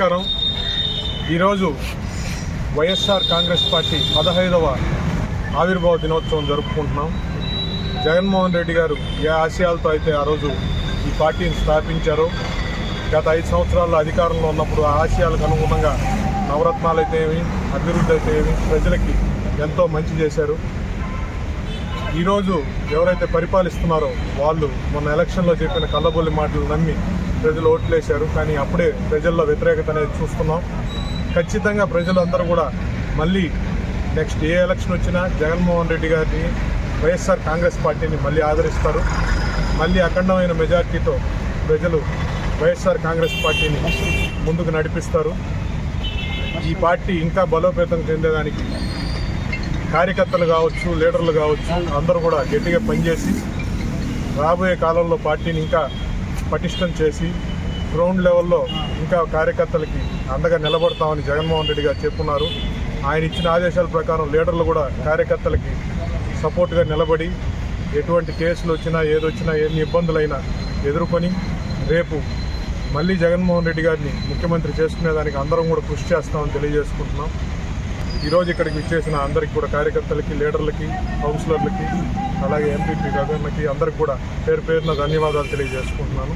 నమస్కారం. ఈరోజు వైఎస్ఆర్ కాంగ్రెస్ పార్టీ పదహైదవ ఆవిర్భావ దినోత్సవం జరుపుకుంటున్నాం. జగన్మోహన్ రెడ్డి గారు ఏ ఆశయాలతో అయితే ఆ రోజు ఈ పార్టీని స్థాపించారో గత ఐదు సంవత్సరాల్లో అధికారంలో ఉన్నప్పుడు ఆ ఆశయాలకు అనుగుణంగా నవరత్నాలు అయితే ఏమి అభివృద్ధి అయితే ఏమి ప్రజలకి ఎంతో మంచి చేశారు. ఈరోజు ఎవరైతే పరిపాలిస్తున్నారో వాళ్ళు మొన్న ఎలక్షన్లో చెప్పిన కళ్ళబొల్లి మాటలు నమ్మి ప్రజలు ఓట్లేశారు కానీ అప్పుడే ప్రజల్లో వ్యతిరేకత అనేది చూస్తున్నాం. ఖచ్చితంగా ప్రజలందరూ కూడా మళ్ళీ నెక్స్ట్ ఏ ఎలక్షన్ వచ్చినా జగన్మోహన్ రెడ్డి గారిని వైఎస్ఆర్ కాంగ్రెస్ పార్టీని మళ్ళీ ఆదరిస్తారు. మళ్ళీ అఖండమైన మెజార్టీతో ప్రజలు వైఎస్ఆర్ కాంగ్రెస్ పార్టీని ముందుకు నడిపిస్తారు. ఈ పార్టీ ఇంకా బలోపేతం చెందేదానికి కార్యకర్తలు కావచ్చు లీడర్లు కావచ్చు అందరూ కూడా గట్టిగా పనిచేసి రాబోయే కాలంలో పార్టీని ఇంకా పటిష్టం చేసి గ్రౌండ్ లెవెల్లో ఇంకా కార్యకర్తలకి అండగా నిలబడతామని జగన్మోహన్ రెడ్డి గారు చెప్పున్నారు. ఆయన ఇచ్చిన ఆదేశాల ప్రకారం లీడర్లు కూడా కార్యకర్తలకి సపోర్ట్గా నిలబడి ఎటువంటి కేసులు వచ్చినా ఏదొచ్చినా ఎన్ని ఇబ్బందులైనా ఎదుర్కొని రేపు మళ్ళీ జగన్మోహన్ రెడ్డి గారిని ముఖ్యమంత్రి చేసుకునేదానికి అందరం కూడా కృషి చేస్తామని తెలియజేసుకుంటున్నాం. ఈరోజు ఇక్కడికి విచ్చేసిన అందరికి కూడా కార్యకర్తలకి లీడర్లకి కౌన్సిలర్లకి అలాగే ఎంపీపీ గవర్నర్కి అందరికి కూడా పేరు పేరున ధన్యవాదాలు తెలియజేసుకుంటున్నాను.